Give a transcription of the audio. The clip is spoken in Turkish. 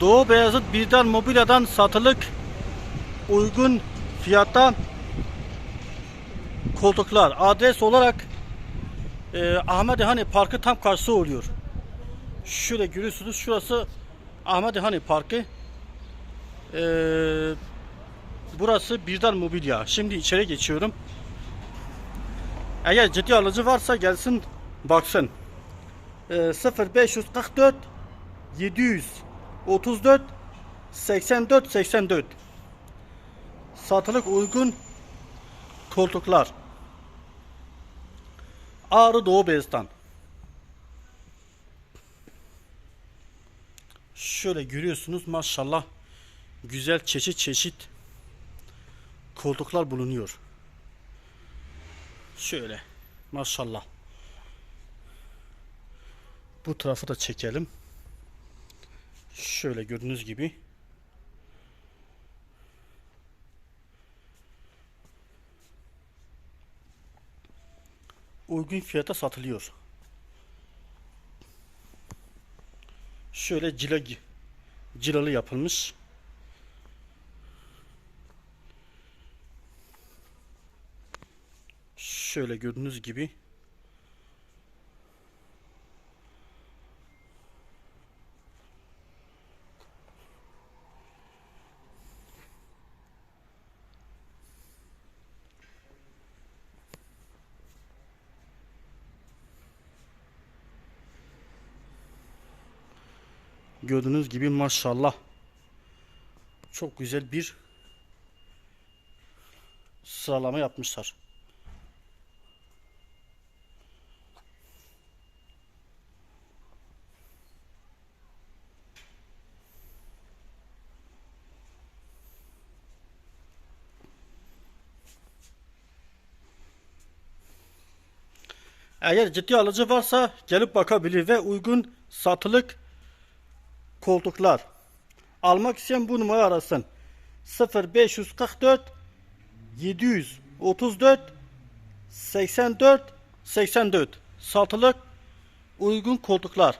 Doğu Beyazıt Birden Mobilya'dan satılık uygun fiyatta koltuklar. Adres olarak e, Ahmet Hani Parkı tam karşısı oluyor. Şöyle görüyorsunuz şurası Ahmet Hani Parkı. E, burası Birden Mobilya. Şimdi içeri geçiyorum. Eğer ciddi alıcı varsa gelsin baksın. E, 0544 734 84 84 Satılık uygun koltuklar. Ağrı Doğu Beyazıt'tan. Şöyle görüyorsunuz maşallah güzel çeşit çeşit koltuklar bulunuyor. Şöyle maşallah. Bu tarafı da çekelim. Şöyle gördüğünüz gibi. Uygun fiyata satılıyor. Şöyle cila cilalı yapılmış. Şöyle gördüğünüz gibi Gördüğünüz gibi maşallah çok güzel bir sıralama yapmışlar. Eğer ciddi alıcı varsa gelip bakabilir ve uygun satılık koltuklar. Almak isteyen bu numara arasın. 0544 734 84 84 satılık uygun koltuklar.